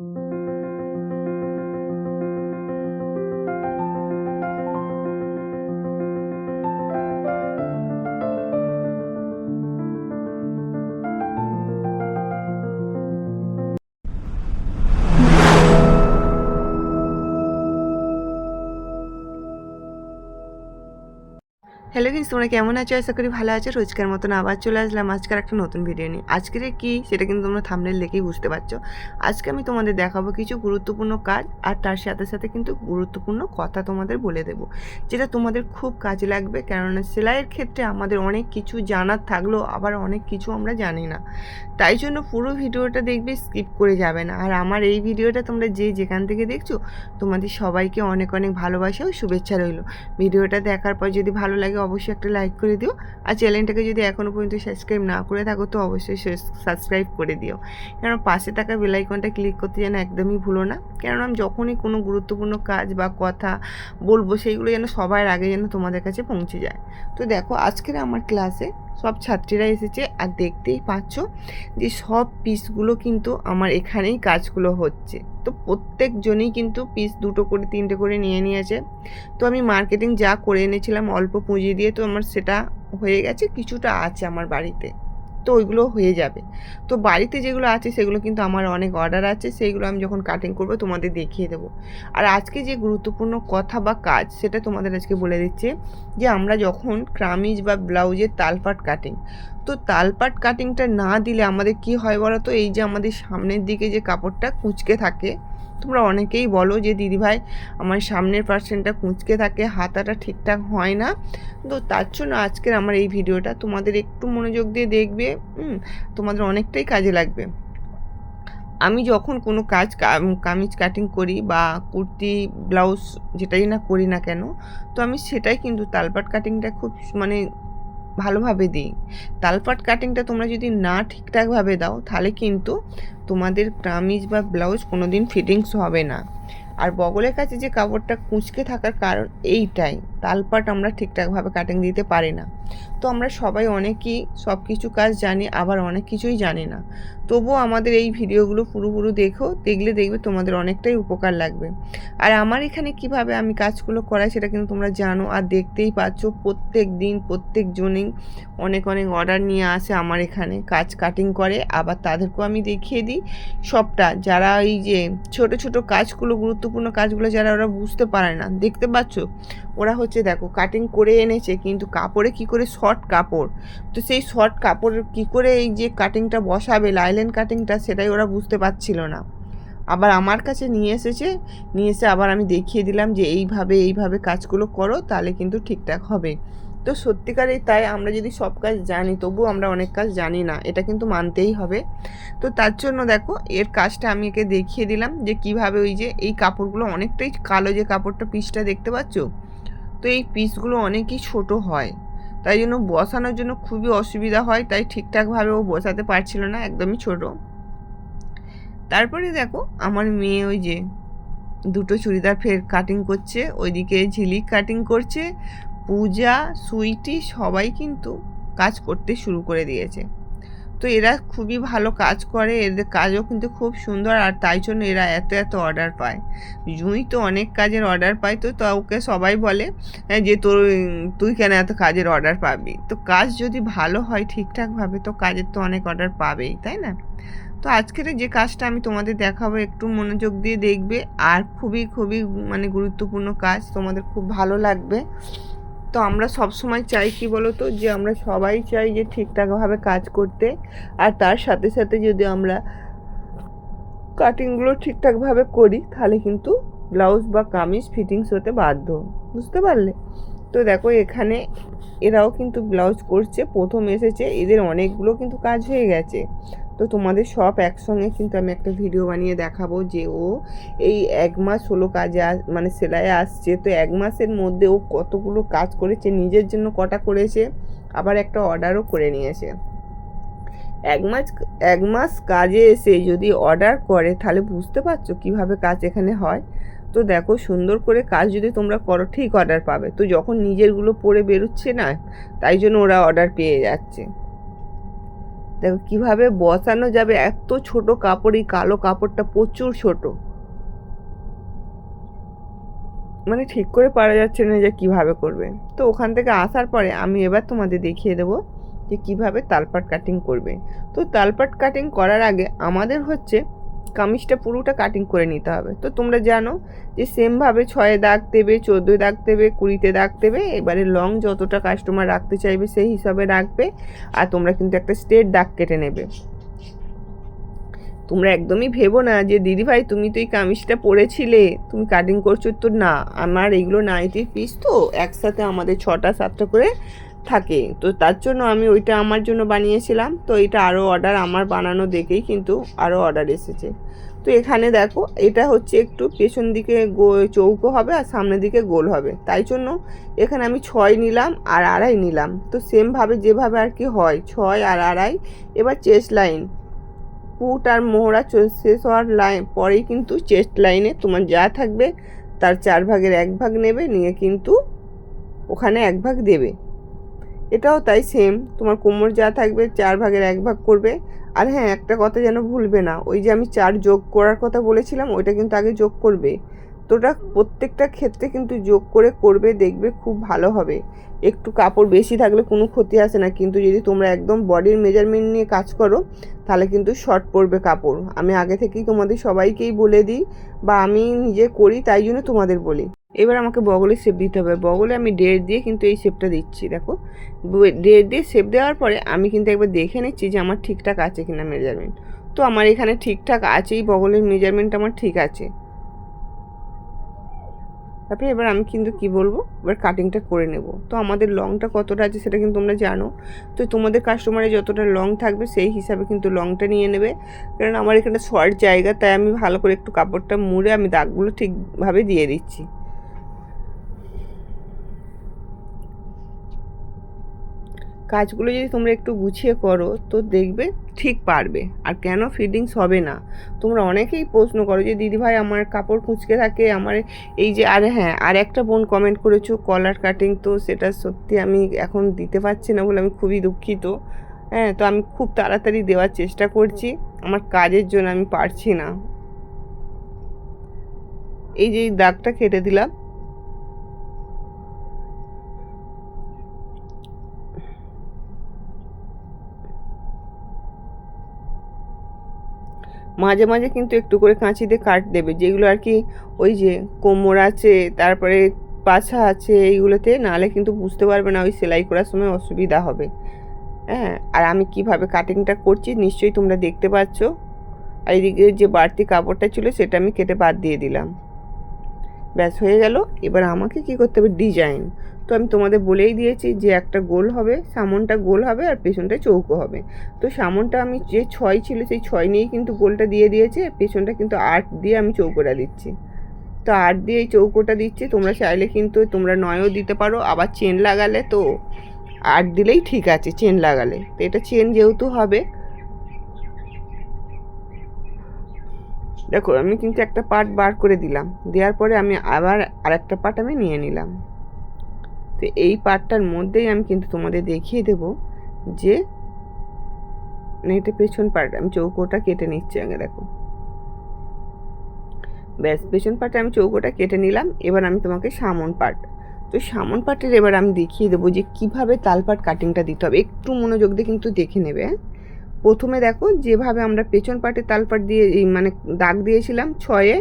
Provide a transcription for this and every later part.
thank you hello friends তোমরা কেমন আছো? আশা করি ভালো আছো। রোজকার মতন আবার চলে আসলাম আজকের একটা নতুন ভিডিও নিয়ে। আজকের কি? সেটা কিন্তু তোমরা থামনেল দেখেই বুঝতে পারছ। আজকে আমি তোমাদের দেখাবো কিছু গুরুত্বপূর্ণ কাজ, আর তার সাথে সাথে কিন্তু গুরুত্বপূর্ণ কথা তোমাদের বলে দেবো, যেটা তোমাদের খুব কাজে লাগবে। কেননা সেলাইয়ের ক্ষেত্রে আমাদের অনেক কিছু জানার থাকলেও আবার অনেক কিছু আমরা জানি না। তাই জন্য পুরো ভিডিওটা দেখবে স্কিপ করে যাবে না। আর আমার এই ভিডিওটা তোমরা যে যেখান থেকে দেখছ, তোমাদের সবাইকে অনেক অনেক ভালোবাসা ও শুভেচ্ছা রইল। ভিডিওটা দেখার পর যদি ভালো লাগে অবশ্যই একটা লাইক করে দিও। আর চ্যানেলটাকে যদি এখনও পর্যন্ত সাবস্ক্রাইব না করে থাকো, তো অবশ্যই সাবস্ক্রাইব করে দিও। কারণ পাশে থাকা বেলাইকনটা ক্লিক করতে যেন একদমই ভুলো না। কেননা আমি যখনই কোনো গুরুত্বপূর্ণ কাজ বা কথা বলব, সেইগুলো যেন সবার আগে যেন তোমাদের কাছে পৌঁছে যায়। তো দেখো, আজকের আমার ক্লাসে সব ছাত্রীরা এসেছে আর দেখতেই পাচ্ছ যে সব পিসগুলো কিন্তু আমার এখানেই কাজগুলো হচ্ছে। তো প্রত্যেকজনই কিন্তু পিস দুটো করে, তিনটে করে নিয়ে নিয়েছে। তো আমি মার্কেটিং যা করে এনেছিলাম অল্প পুঁজি দিয়ে, তো আমার সেটা হয়ে গেছে, কিছুটা আছে আমার বাড়িতে। তো ওইগুলো হয়ে যাবে। তো বাড়িতে যেগুলো আছে সেগুলো কিন্তু আমার অনেক অর্ডার আছে, সেইগুলো আমি যখন কাটিং করব তোমাদের দেখিয়ে দেবো। আর আজকে যে গুরুত্বপূর্ণ কথা বা কাজ সেটা তোমাদের আজকে বলে দিচ্ছে যে আমরা যখন ক্রামিজ বা ব্লাউজের তালপাট কাটিং তো তালপাট কাটিংটা না দিলে আমাদের কি হয় বলো তো এই যে আমাদের সামনের দিকে যে কাপড়টা কুঁচকে থাকে তোমরা অনেকেই বলো যে, দিদিভাই, আমার সামনের পার্সেন্টটা কুঁচকে থাকে, হাতাটা ঠিকঠাক হয় না। তো তার জন্য আজকের আমার এই ভিডিওটা তোমাদের একটু মনোযোগ দিয়ে দেখবে তোমাদের অনেকটাই কাজে লাগবে। আমি যখন কোনো কাজ কামিজ কাটিং করি বা কুর্তি ব্লাউজ যেটাই না করি না কেন, তো আমি সেটাই কিন্তু তালপাট কাটিংটা খুব মানে ভালোভাবে দিই। তালপাট কাটিংটা তোমরা যদি না ঠিকঠাকভাবে দাও, তাহলে কিন্তু তোমাদের কামিজ বা ব্লাউজ কোনো দিন ফিটিংস হবে না। আর বগলের কাছে যে কাপড়টা কুঁচকে থাকার কারণ এইটাই। তালপাট আমরা ঠিকঠাকভাবে কাটিং দিতে পারি না। তো আমরা সবাই অনেকেই সব কিছু কাজ জানি, আবার অনেক কিছুই জানি না। তবুও আমাদের এই ভিডিওগুলো পুরো পুরো দেখো, দেখলে দেখবে তোমাদের অনেকটাই উপকার লাগবে। আর আমার এখানে কীভাবে আমি কাজগুলো করাই সেটা কিন্তু তোমরা জানো আর দেখতেই পাচ্ছ প্রত্যেক দিন, প্রত্যেক জনই অনেক অনেক অর্ডার নিয়ে আসে আমার এখানে, কাজ কাটিং করে। আবার তাদেরকেও আমি দেখিয়ে দিই সবটা। যারা এই যে ছোট ছোট কাজগুলো, গুরুত্বপূর্ণ কাজগুলো, যারা ওরা বুঝতে পারে না। দেখতে পাচ্ছ? ওরা হচ্ছে দেখো কাটিং করে এনেছে, কিন্তু কাপড়ে কি করে শর্ট কাপড়? তো সেই শর্ট কাপড় কি করে এই যে কাটিংটা বসাবে লাইলেন কাটিংটা সেটাই ওরা বুঝতে পারছিল না। আবার আমার কাছে নিয়ে এসেছে, নিয়ে এসে আবার আমি দেখিয়ে দিলাম যে এইভাবে এইভাবে কাজগুলো করো, তাহলে কিন্তু ঠিকঠাক হবে। তো সত্যিকারেই তাই আমরা যদি সব কাজ জানি, তবুও আমরা অনেক কাজ জানি না, এটা কিন্তু মানতেই হবে। তো তার জন্য দেখো, এর কাজটা আমি একে দেখিয়ে দিলাম যে কীভাবে ওই যে এই কাপড়গুলো অনেকটাই কালো যে কাপড়টা পিসটা দেখতে পাচ্ছ? তো এই পিসগুলো অনেকই ছোট হয়। তাই জন্য বসানোর জন্য খুবই অসুবিধা হয়, তাই ঠিকঠাকভাবে ও বসাতে পারছিল না, একদমই ছোট। তারপরে দেখো, আমার মেয়ে ওই যে দুটো চুড়িদার ফের কাটিং করছে, ওইদিকে ঝিলিক কাটিং করছে, পূজা, সুইটি সবাই কিন্তু কাজ করতে শুরু করে দিয়েছে। তো এরা খুবই ভালো কাজ করে, এদের কাজও কিন্তু খুব সুন্দর আর তাই জন্য এরা এত এত অর্ডার পায়। জুঁই তো অনেক কাজের অর্ডার পায় তো ওকে সবাই বলে যে তোর, তুই কেন এত কাজের অর্ডার পাবি? তো কাজ যদি ভালো হয় ঠিকঠাকভাবে, তো কাজের তো অনেক অর্ডার পাবেই, তাই না? তো আজকের যে কাজটা আমি তোমাদের দেখাবো, একটু মনোযোগ দিয়ে দেখবে, আর খুবই খুবই মানে গুরুত্বপূর্ণ কাজ, তোমাদের খুব ভালো লাগবে। তো আমরা সব সময় চাই কি বলো তো যে আমরা সবাই চাই যে ঠিকঠাকভাবে কাজ করতে। আর তার সাথে সাথে যদি আমরা কাটিংগুলো ঠিকঠাকভাবে করি, তাহলে কিন্তু ব্লাউজ বা কামিজ ফিটিংস হতে বাধ্য। বুঝতে পারলে? তো দেখো, এখানে এরাও কিন্তু ব্লাউজ করছে। প্রথম এসেছে, এদের অনেকগুলো কিন্তু কাজ হয়ে গেছে। তো তোমাদের সব একসঙ্গে কিন্তু আমি একটা ভিডিও বানিয়ে দেখাবো যে ও এই এক মাস হলো কাজে মানে সেলাইয়ে আসছে। তো এক মাসের মধ্যে ও কতগুলো কাজ করেছে, নিজের জন্য কটা করেছে, আবার একটা অর্ডারও করে নিয়েছে। এক মাস এক মাস কাজে এসে যদি অর্ডার করে, তাহলে বুঝতে পারছ কীভাবে কাজ এখানে হয়? তো দেখো, সুন্দর করে কাজ যদি তোমরা করো, ঠিক অর্ডার পাবে। তো যখন নিজেরগুলো পরে বেরোচ্ছে না, তাই জন্য ওরা অর্ডার পেয়ে যাচ্ছে। দেখো কীভাবে বসানো যাবে। এত ছোট কাপড়, এই কালো কাপড়টা প্রচুর ছোট। মানে ঠিক করে পারা যাচ্ছে না যে কীভাবে করবে। তো ওখান থেকে আসার পরে আমি এবার তোমাদের দেখিয়ে দেবো যে কীভাবে তালপাট কাটিং করবে। তো তালপাট কাটিং করার আগে আমাদের হচ্ছে কামিজটা পুরোটা কাটিং করে নিতে হবে। তো তোমরা জানো যে সেমভাবে ছয়ে দাগ দেবে চোদ্দোয় দাগ দেবে, কুড়িতে দাগ দেবে, এবারে লং যতটা কাস্টমার রাখতে চাইবে সেই হিসাবে রাখবে আর তোমরা কিন্তু একটা স্ট্রেট দাগ কেটে নেবে। তোমরা একদমই ভেবো না যে দিদিভাই তুমি তো এই কামিজটা পরেছিলে, তুমি কাটিং করছ? তো না, আমার এগুলো নাইটির পিস তো একসাথে আমাদের ছটা, সাতটা করে থাকে। তো তার জন্য আমি ওইটা আমার জন্য বানিয়েছিলাম। তো এটা আরও অর্ডার আমার বানানো দেখেই কিন্তু আরও অর্ডার এসেছে। তো এখানে দেখো, এটা হচ্ছে একটু পেছন দিকে গো, চৌকো হবে আর সামনের দিকে গোল হবে। তাই জন্য এখানে আমি ছয় নিলাম আর আড়াই নিলাম। তো সেমভাবে যেভাবে আর কি হয়, ছয় আর আড়াই। এবার চেস্ট লাইন পুট আর মোহরা শেষ হওয়ার লাইন পরেই কিন্তু চেস্ট লাইনে তোমার যা থাকবে, তার চার ভাগের এক ভাগ নেবে, নিয়ে কিন্তু ওখানে এক ভাগ দেবে। এটাও তাই সেম তোমার কোমর যা থাকবে চার ভাগের এক ভাগ করবে। আর হ্যাঁ একটা কথা যেন ভুলবে না, ওই যে আমি চার যোগ করার কথা বলেছিলাম, ওইটা কিন্তু আগে যোগ করবে। তো ওটা প্রত্যেকটা ক্ষেত্রে কিন্তু যোগ করে করবে, দেখবে খুব ভালো হবে। একটু কাপড় বেশি থাকলে কোনো ক্ষতি আসে না, কিন্তু যদি তোমরা একদম বডির মেজারমেন্ট নিয়ে কাজ করো, তাহলে কিন্তু শর্ট পড়বে কাপড়। আমি আগে থেকেই তোমাদের সবাইকেই বলে দিই, বা আমি নিজে করি, তাই জন্য তোমাদের বলি। এবার আমাকে বগলে শেপ দিতে হবে। বগলে আমি ডেট দিয়ে কিন্তু এই শেপটা দিচ্ছি, দেখো। ডেট দিয়ে শেপ দেওয়ার পরে আমি কিন্তু একবার দেখে নিচ্ছি যে আমার ঠিকঠাক আছে কিনা মেজারমেন্ট তো আমার এখানে ঠিকঠাক আছেই, বগলের মেজারমেন্ট আমার ঠিক আছে। তারপরে এবার আমি কিন্তু কি বলব? এবার কাটিংটা করে নেব। তো আমাদের লংটা কতটা আছে সেটা কিন্তু তোমরা জানো। তো তোমাদের কাস্টমারে যতটা লং থাকবে সেই হিসাবে কিন্তু লংটা নিয়ে নেবে। কারণ আমার এখানে শর্ট জায়গা, তাই আমি ভালো করে একটু কাপড়টা মুড়ে আমি দাগগুলো ঠিকভাবে দিয়ে দিচ্ছি। কাজগুলো যদি তোমরা একটু গুছিয়ে করো, তো দেখবে ঠিক পারবে। আর কেন ফিটিংস হবে না? তোমরা অনেকেই প্রশ্ন করো যে দিদিভাই আমার কাপড় কুঁচকে থাকে, আমার এই যে আর হ্যাঁ আর একটা বোন কমেন্ট করেছ, কলার কাটিং তো সেটা সত্যি আমি এখন দিতে পারছি না বলে আমি খুবই দুঃখিত। হ্যাঁ তো আমি খুব তাড়াতাড়ি দেওয়ার চেষ্টা করছি, আমার কাজের জন্য আমি পারছি না। এই যে দাগটা কেটে দিলাম মাঝে মাঝে কিন্তু একটু করে কাঁচি দিয়ে কাট দেবে, যেগুলো আর কি ওই যে কোমর আছে, তারপরে পাছা আছে, এইগুলোতে নাহলে কিন্তু বুঝতে পারবে না ওই সেলাই করার সময় অসুবিধা হবে। হ্যাঁ আর আমি কীভাবে কাটিংটা করছি নিশ্চয়ই তোমরা দেখতে পাচ্ছ। আর এদিকে যে বাড়তি কাপড়টা ছিল সেটা আমি কেটে বাদ দিয়ে দিলাম। ব্যাস হয়ে গেল, এবার আমাকে কি করতে হবে? ডিজাইন তো আমি তোমাদের বলেই দিয়েছি যে একটা গোল হবে, সামনটা গোল হবে আর পেছনটা চৌকো হবে। তো সামনটা আমি যে ছয় ছিল সেই ছয় নিয়েই কিন্তু গোলটা দিয়ে দিয়েছি, আর পেছনটা কিন্তু আট দিয়ে আমি চৌকোটা দিচ্ছি। তো আট দিয়ে এই চৌকোটা দিচ্ছি, তোমরা চাইলে কিন্তু তোমরা নয়ও দিতে পারো, আবার চেন লাগালে তো আট দিলেই ঠিক আছে, চেন লাগালে। তো এটা চেন যেহেতু হবে, দেখো আমি কিন্তু একটা পার্ট বার করে দিলাম, দেওয়ার পরে আমি আবার আরেকটা পার্ট আমি নিয়ে নিলাম। তো এই পার্টটার মধ্যেই আমি কিন্তু তোমাদের দেখিয়ে দেব যে এটা পেছন পার্ট, আমি চৌকোটা কেটে নিচ্ছি আগে, দেখো। ব্যাস, পেছন পার্টে আমি চৌকোটা কেটে নিলাম, এবার আমি তোমাকে সামন পার্ট। তো সামন পার্টের এবার আমি দেখিয়ে দেবো যে কীভাবে তালপাট কাটিংটা দিতে হবে। একটু মনোযোগ দিয়ে কিন্তু দেখে নেবে হ্যাঁ? প্রথমে দেখো, যেভাবে আমরা পেছন পাটে তালপাট দিয়ে মানে দাগ দিয়েছিলাম ছয়ে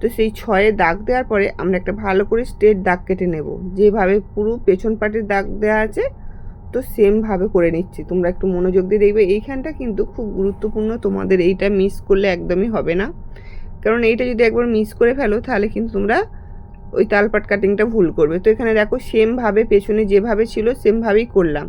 তো সেই ছয়ে দাগ দেওয়ার পরে আমরা একটা ভালো করে স্ট্রেট দাগ কেটে নেব। যেভাবে পুরো পেছন পাটের দাগ দেওয়া আছে, তো সেমভাবে করে নিচ্ছি। তোমরা একটু মনোযোগ দিয়ে দেখবে, এইখানটা কিন্তু খুব গুরুত্বপূর্ণ। তোমাদের এইটা মিস করলে একদমই হবে না। কারণ এইটা যদি একবার মিস করে ফেলো, তাহলে কিন্তু তোমরা ওই তালপাট কাটিংটা ভুল করবে। তো এখানে দেখো সেমভাবে পেছনে যেভাবে ছিল সেমভাবেই করলাম।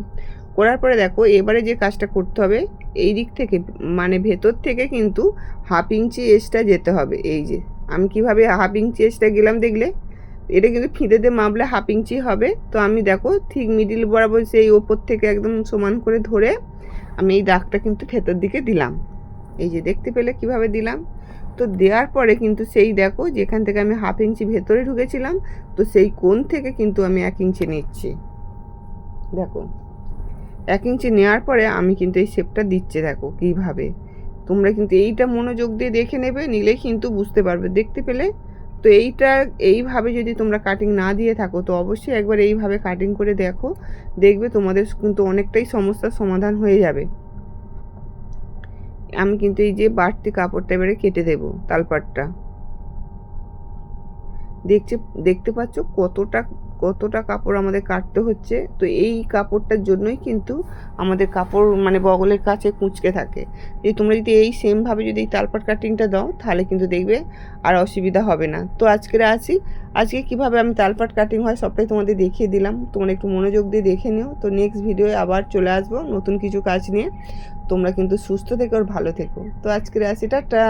করার পরে দেখো, এবারে যে কাজটা করতে হবে, এই দিক থেকে মানে ভেতর থেকে কিন্তু হাফ ইঞ্চি এসটা যেতে হবে। এই যে আমি কীভাবে হাফ ইঞ্চি এসটা গেলাম দেখলে? এটা কিন্তু ফিতে দিয়ে মাপলে হাফ ইঞ্চি হবে। তো আমি দেখো ঠিক মিডিল বরাবর সেই ওপর থেকে একদম সমান করে ধরে আমি এই দাগটা কিন্তু ভেতর দিকে দিলাম। এই যে দেখতে পেলে কীভাবে দিলাম? তো দেওয়ার পরে কিন্তু সেই দেখো যেখান থেকে আমি হাফ ইঞ্চি ভেতরে ঢুকেছিলাম, তো সেই কোণ থেকে কিন্তু আমি এক ইঞ্চি নিচ্ছি। দেখো, এক ইঞ্চি নেওয়ার পরে আমি কিন্তু এই শেপটা দিচ্ছে দেখো কীভাবে। তোমরা কিন্তু এইটা মনোযোগ দিয়ে দেখে নেবে নিলেই কিন্তু বুঝতে পারবে। দেখতে পেলে? তো এইটা, এইভাবে যদি তোমরা কাটিং না দিয়ে থাকো, তো অবশ্যই একবার এইভাবে কাটিং করে দেখো। দেখবে তোমাদের কিন্তু অনেকটাই সমস্যার সমাধান হয়ে যাবে। আমি কিন্তু এই যে বাড়তি কাপড়টা এবারে কেটে দেবো তালপাটটা। দেখছে, দেখতে পাচ্ছ কতটা কতটা কাপড় আমাদের কাটতে হচ্ছে, তো এই কাপড়টার জন্যই কিন্তু আমাদের কাপড় মানে বগলের কাছে কুঁচকে থাকে। যদি তোমরা যদি এই সেমভাবে যদি তালপাট কাটিংটা দাও, তাহলে কিন্তু দেখবে আর অসুবিধা হবে না। তো আজকের আছি, আজকে কীভাবে আমি তালপাট কাটিং হয় সবটাই তোমাদের দেখিয়ে দিলাম। তোমরা একটু মনোযোগ দিয়ে দেখে নিও। তো নেক্সট ভিডিওয়ে আবার চলে আসব নতুন কিছু কাজ নিয়ে। তোমরা কিন্তু সুস্থ থেকো আর ভালো থেকো। তো আজকের আসি টাটা!